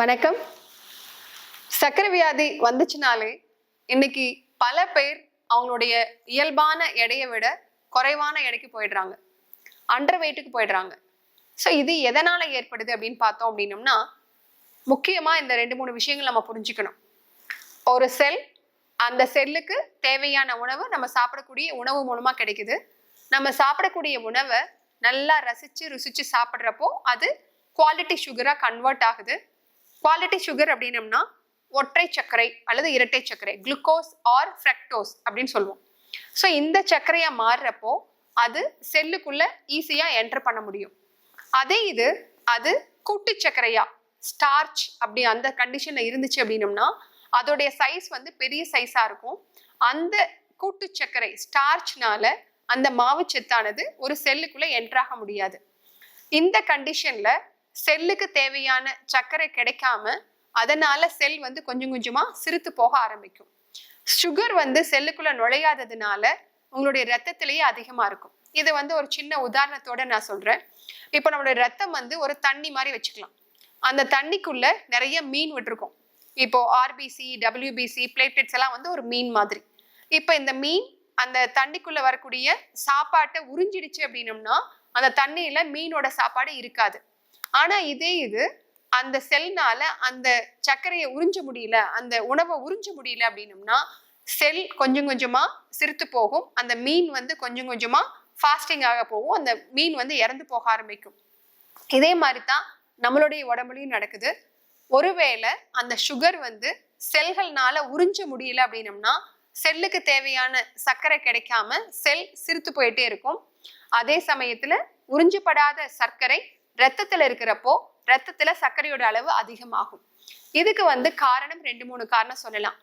வணக்கம். சக்கரை வியாதி வந்துச்சுனாலே இன்னைக்கு பல பேர் அவங்களுடைய இயல்பான எடையை விட குறைவான எடைக்கு போயிடுறாங்க. அண்டர் வெயிட்டுக்கு போயிடுறாங்க. ஸோ இது எதனால ஏற்படுது அப்படின்னு பார்த்தோம் அப்படின்னம்னா முக்கியமா இந்த ரெண்டு மூணு விஷயங்கள் நம்ம புரிஞ்சுக்கணும். ஒரு செல் அந்த செல்லுக்கு தேவையான உணவு நம்ம சாப்பிடக்கூடிய உணவு மூலமா கிடைக்குது. நம்ம சாப்பிடக்கூடிய உணவை நல்லா ரசிச்சு ருசிச்சு சாப்பிட்றப்போ அது குவாலிட்டி சுகராக கன்வெர்ட் ஆகுது. குவாலிட்டி சுகர் அப்படின்னம்னா ஒற்றை சர்க்கரை அல்லது இரட்டை சர்க்கரை குளுக்கோஸ் ஆர் ஃப்ரக்டோஸ் அப்படின்னு சொல்லுவோம். ஸோ இந்த சர்க்கரையா மாறுறப்போ அது செல்லுக்குள்ள ஈஸியா என்டர் பண்ண முடியும். அதே இது அது கூட்டு சர்க்கரையா ஸ்டார்ச் அப்படி அந்த கண்டிஷன்ல இருந்துச்சு அப்படின்னம்னா அதோடைய சைஸ் வந்து பெரிய சைஸா இருக்கும். அந்த கூட்டு சர்க்கரை ஸ்டார்ச்னால அந்த மாவு சத்தானது ஒரு செல்லுக்குள்ள என்ட்ராக முடியாது. இந்த கண்டிஷன்ல செல்லுக்கு தேவையான சர்க்கரை கிடைக்காம அதனால செல் வந்து கொஞ்சம் கொஞ்சமா சிரித்து போக ஆரம்பிக்கும். சுகர் வந்து செல்லுக்குள்ள நுழையாததுனால உங்களுடைய ரத்தத்திலேயே அதிகமா இருக்கும். இது வந்து ஒரு சின்ன உதாரணத்தோட நான் சொல்றேன். இப்போ நம்மளுடைய ரத்தம் வந்து ஒரு தண்ணி மாதிரி வச்சுக்கலாம். அந்த தண்ணிக்குள்ள நிறைய மீன் விட்டுருக்கோம். இப்போ ஆர்பிசி டபிள்யூபிசி பிளேட்லெட்ஸ் எல்லாம் வந்து ஒரு மீன் மாதிரி. இப்போ இந்த மீன் அந்த தண்ணிக்குள்ள வரக்கூடிய சாப்பாட்டை உறிஞ்சிடுச்சு அப்படின்னம்னா அந்த தண்ணியில மீனோட சாப்பாடு இருக்காது. ஆனா இதே இது அந்த செல்னால அந்த சர்க்கரையை உறிஞ்ச முடியல அந்த உணவை உறிஞ்ச முடியல அப்படின்னம்னா செல் கொஞ்சம் கொஞ்சமா சிரித்து போகும். அந்த மீன் வந்து கொஞ்சம் கொஞ்சமா ஃபாஸ்டிங் ஆக போகும். அந்த மீன் வந்து இறந்து போக ஆரம்பிக்கும். இதே மாதிரி தான் நம்மளுடைய உடம்புலையும் நடக்குது. ஒருவேளை அந்த சுகர் வந்து செல்கள்னால உறிஞ்ச முடியல அப்படின்னம்னா செல்லுக்கு தேவையான சர்க்கரை கிடைக்காம செல் சிரித்து போயிட்டே இருக்கும். அதே சமயத்துல உறிஞ்சப்படாத சர்க்கரை ரத்தத்துல இருக்கிறப்போ ரத்தத்துல சர்க்கரையோட அளவு அதிகமாகும். இதுக்கு வந்து காரணம் ரெண்டு மூணு காரணம் சொல்லலாம்.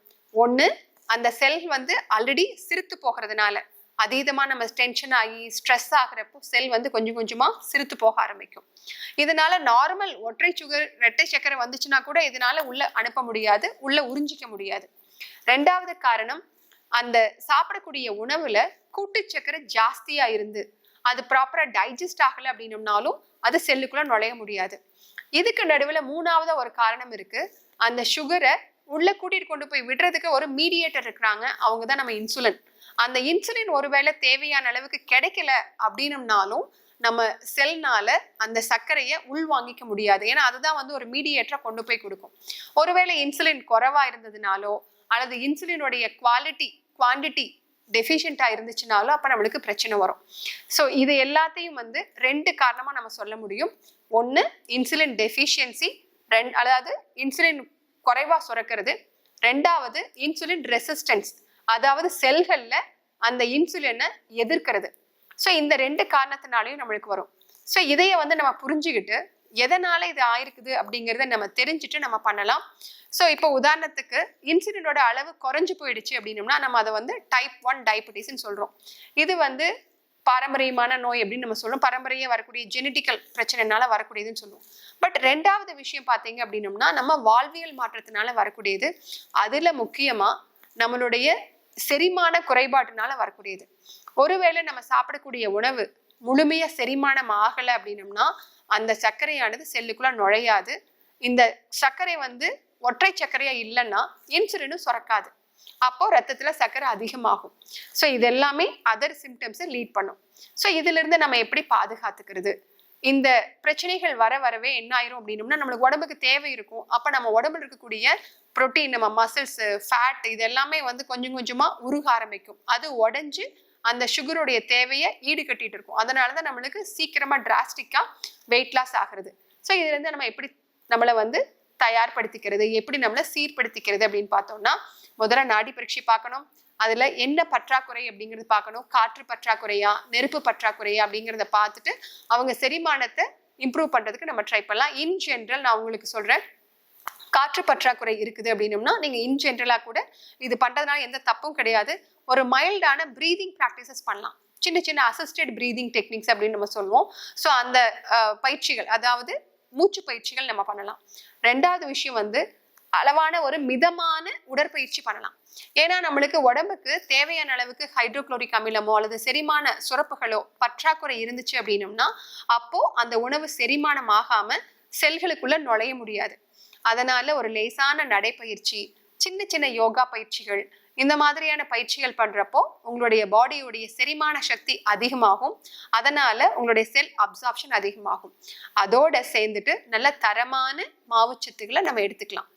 ஒண்ணு அந்த செல் வந்து ஆல்ரெடி சிரித்து போகிறதுனால அதீதமாக நம்ம டென்ஷன் ஆகி ஸ்ட்ரெஸ் ஆகுறப்போ செல் வந்து கொஞ்சம் கொஞ்சமாக சிரித்து போக ஆரம்பிக்கும். இதனால நார்மல் ஒற்றை சுகர் ரெட்டை சக்கரை வந்துச்சுன்னா கூட இதனால உள்ள அனுப்ப முடியாது உள்ள உறிஞ்சிக்க முடியாது. ரெண்டாவது காரணம் அந்த சாப்பிடக்கூடிய உணவுல கூட்டு சக்கரை ஜாஸ்தியா இருந்து அது ப்ராப்பராக டைஜஸ்ட் ஆகலை அப்படின்னம்னாலும் அது செல்லுக்குள்ள நுழைய முடியாது. இதுக்கு நடுவில் மூணாவது ஒரு காரணம் இருக்குது அந்த சுகரை உள்ள கூட்டிகிட்டு கொண்டு போய் விடுறதுக்கு ஒரு மீடியேட்டர் இருக்கிறாங்க. அவங்க தான் நம்ம இன்சுலின் அந்த இன்சுலின் ஒருவேளை தேவையான அளவுக்கு கிடைக்கல அப்படின்னம்னாலும் நம்ம செல்னால அந்த சர்க்கரையை உள்வாங்கிக்க முடியாது. ஏன்னா அதுதான் வந்து ஒரு மீடியேட்டரை கொண்டு போய் கொடுக்கும். ஒருவேளை இன்சுலின் குறைவா இருந்ததுனாலோ அல்லது இன்சுலினுடைய குவாலிட்டி குவான்டிட்டி டெஃபிஷியண்ட்டாக இருந்துச்சுனாலும் அப்போ நம்மளுக்கு பிரச்சனை வரும். ஸோ இது எல்லாத்தையும் வந்து ரெண்டு காரணமாக நம்ம சொல்ல முடியும். ஒன்று இன்சுலின் டெஃபிஷியன்சி ரெண்டு அதாவது இன்சுலின் குறைவாக சுரக்கிறது. ரெண்டாவது இன்சுலின் ரெசிஸ்டன்ஸ் அதாவது செல்களில் அந்த இன்சுலினை எதிர்க்கிறது. ஸோ இந்த ரெண்டு காரணத்தினாலையும் நம்மளுக்கு வரும். ஸோ இதைய வந்து நம்ம புரிஞ்சுக்கிட்டு எதனால இது ஆயிருக்குது அப்படிங்கிறத நம்ம தெரிஞ்சுட்டு நம்ம பண்ணலாம். ஸோ இப்போ உதாரணத்துக்கு இன்சுலினோட அளவு குறைஞ்சு போயிடுச்சு அப்படின்னம்னா நம்ம அதை வந்து டைப் ஒன் டயபிட்டிஸ்ன்னு சொல்கிறோம் இது வந்து பாரம்பரியமான நோய் அப்படின்னு நம்ம சொல்லுவோம் பரம்பரையே வரக்கூடிய ஜெனட்டிக்கல் பிரச்சனைனால வரக்கூடியதுன்னு சொல்லுவோம் பட் ரெண்டாவது விஷயம் பார்த்தீங்க அப்படின்னம்னா நம்ம வாழ்வியல் மாற்றத்தினால வரக்கூடியது. அதில் முக்கியமாக நம்மளுடைய செரிமான குறைபாட்டினால வரக்கூடியது. ஒருவேளை நம்ம சாப்பிடக்கூடிய உணவு முழுமையாக செரிமானம் ஆகலை அப்படின்னம்னா அந்த சர்க்கரையானது செல்லுக்குள்ளே நுழையாது. இந்த சர்க்கரை வந்து ஒற்றை சர்க்கரையா இல்லைன்னா இன்சுலினும் சுரக்காது. அப்போ ரத்தத்துல சர்க்கரை அதிகமாகும். ஸோ இது எல்லாமே அதர் சிம்டம்ஸை லீட் பண்ணும். ஸோ இதுல இருந்து நம்ம எப்படி பாதுகாத்துக்கிறது? இந்த பிரச்சனைகள் வர வரவே என்ன ஆயிரும் அப்படின்னம்னா நம்மளுக்கு உடம்புக்கு தேவை இருக்கும். அப்போ நம்ம உடம்புல இருக்கக்கூடிய புரோட்டீன் நம்ம மசில்ஸ் ஃபேட் இது எல்லாமே வந்து கொஞ்சம் கொஞ்சமாக உருக ஆரம்பிக்கும். அது உடஞ்சி அந்த சுகருடைய தேவையை ஈடுகட்டிட்டு இருக்கும். அதனால தான் நம்மளுக்கு சீக்கிரமா டிராஸ்டிக்கா வெயிட் லாஸ் ஆகுறது. ஸோ இதுல இருந்து நம்ம எப்படி நம்மளை வந்து தயார்படுத்திக்கிறது எப்படி நம்மளை சீர்படுத்திக்கிறது அப்படின்னு பார்த்தோம்னா முதல்ல நாடி பரீட்சை பார்க்கணும். அதில் என்ன பற்றாக்குறை அப்படிங்கிறது பார்க்கணும். காற்று பற்றாக்குறையா நெருப்பு பற்றாக்குறையா அப்படிங்கிறத பார்த்துட்டு அவங்க செரிமானத்தை இம்ப்ரூவ் பண்ணுறதுக்கு நம்ம ட்ரை பண்ணலாம். இன் ஜென்ரல் நான் உங்களுக்கு சொல்கிறேன் காற்று பற்றாக்குறை இருக்குது அப்படின்னம்னா நீங்கள் இன் ஜென்ரலாக கூட இது பண்ணுறதுனால எந்த தப்பும் கிடையாது. ஒரு மைல்டான ப்ரீதிங் ப்ராக்டிசஸ் பண்ணலாம். சின்ன சின்ன அசிஸ்டட் ப்ரீதிங் டெக்னிக்ஸ் அப்படின்னு நம்ம சொல்லுவோம். ஸோ அந்த பயிற்சிகள் அதாவது மூச்சு பயிற்சிகள் நம்ம பண்ணலாம். ரெண்டாவது விஷயம் வந்து அளவான ஒரு மிதமான உடற்பயிற்சி பண்ணலாம். ஏன்னா நம்மளுக்கு உடம்புக்கு தேவையான அளவுக்கு ஹைட்ரோக்ளோரிக் அமிலமோ அல்லது செரிமான சுரப்புகளோ பற்றாக்குறை இருந்துச்சு அப்படின்னம்னா அப்போ அந்த உணவு செரிமானம் ஆகாம செல்களுக்குள்ள நுழைய முடியாது. அதனால ஒரு லேசான நடைப்பயிற்சி சின்ன சின்ன யோகா பயிற்சிகள் இந்த மாதிரியான பயிற்சிகள் பண்றப்போ உங்களுடைய பாடியுடைய செரிமான சக்தி அதிகமாகும். அதனால உங்களுடைய செல் அப்சார்ப்ஷன் அதிகமாகும். அதோட சேர்ந்துட்டு நல்ல தரமான மாவுச்சத்துக்களை நம்ம எடுத்துக்கலாம்.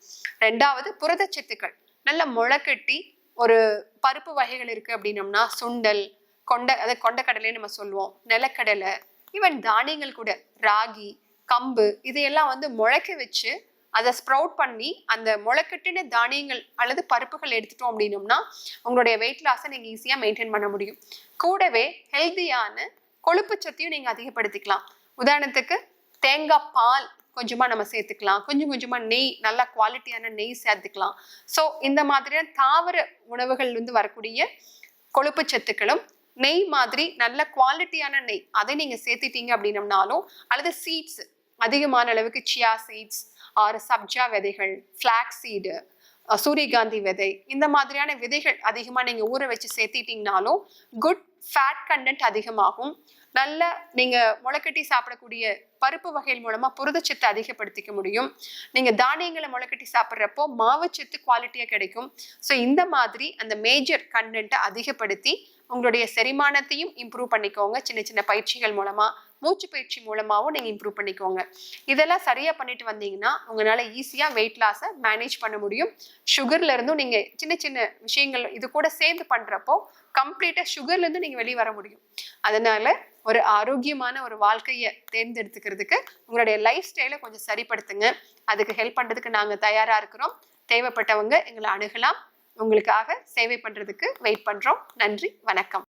ரெண்டாவது புரதச்சத்துக்கள் நல்ல முளைக்கட்டி ஒரு பருப்பு வகைகள் இருக்கு அப்படின்னம்னா சுண்டல் கொண்ட அதை கொண்டக்கடலைன்னு நம்ம சொல்லுவோம். நிலக்கடலை ஈவன் தானியங்கள் கூட ராகி கம்பு இதையெல்லாம் வந்து முளைக்க வச்சு அதை ஸ்ப்ரவுட் பண்ணி அந்த முளைக்கட்டின தானியங்கள் அல்லது பருப்புகள் எடுத்துட்டோம் அப்படின்னோம்னா உங்களுடைய வெயிட் லாஸை நீங்கள் ஈஸியாக மெயின்டைன் பண்ண முடியும். கூடவே ஹெல்தியான கொழுப்பு சத்தையும் நீங்கள் அதிகப்படுத்திக்கலாம். உதாரணத்துக்கு தேங்காய் பால் கொஞ்சமாக நம்ம சேர்த்துக்கலாம். கொஞ்சம் கொஞ்சமாக நெய் நல்ல குவாலிட்டியான நெய் சேர்த்துக்கலாம். ஸோ இந்த மாதிரியான தாவர உணவுகள் வந்து வரக்கூடிய கொழுப்பு சத்துக்களும் நெய் மாதிரி நல்ல குவாலிட்டியான நெய் அதை நீங்கள் சேர்த்துட்டீங்க அப்படின்னம்னாலும் அல்லது சீட்ஸ் அதிகமான அளவுக்கு சியா சீட்ஸ் ஆறு சப்ஜா விதைகள் ஃப்ளாக் சீடு சூரியகாந்தி விதை. இந்த மாதிரியான விதைகள் அதிகமாக நீங்கள் ஊற வச்சு சேர்த்திட்டிங்கனாலும் குட் ஃபேட் கண்டென்ட் அதிகமாகும். நல்ல நீங்கள் முளைக்கட்டி சாப்பிடக்கூடிய பருப்பு வகைகள் மூலமாக புரதச்சத்து அதிகப்படுத்திக்க முடியும். நீங்கள் தானியங்களை முளைக்கட்டி சாப்பிட்றப்போ மாவுச்சத்து குவாலிட்டியாக கிடைக்கும். ஸோ இந்த மாதிரி அந்த மேஜர் கண்டென்ட்டை அதிகப்படுத்தி உங்களுடைய செரிமானத்தையும் இம்ப்ரூவ் பண்ணிக்கோங்க. சின்ன சின்ன பயிற்சிகள் மூலமாக மூச்சு பயிற்சி மூலமாகவும் நீங்கள் இம்ப்ரூவ் பண்ணிக்கோங்க. இதெல்லாம் சரியாக பண்ணிட்டு வந்தீங்கன்னா உங்களால் ஈஸியாக வெயிட் லாஸை மேனேஜ் பண்ண முடியும். சுகர்லேருந்தும் நீங்கள் சின்ன சின்ன விஷயங்கள் இது கூட சேர்ந்து பண்ணுறப்போ கம்ப்ளீட்டாக சுகர்லேருந்து நீங்கள் வெளியே வர முடியும். அதனால் ஒரு ஆரோக்கியமான ஒரு வாழ்க்கையை தேர்ந்தெடுத்துக்கிறதுக்கு உங்களுடைய லைஃப் ஸ்டைலை கொஞ்சம் சரிப்படுத்துங்க. அதுக்கு ஹெல்ப் பண்ணுறதுக்கு நாங்கள் தயாராக இருக்கிறோம். தேவைப்பட்டவங்க எங்களை அணுகலாம். உங்களுக்காக சேவை பண்ணுறதுக்கு வெயிட் பண்ணுறோம் நன்றி வணக்கம்.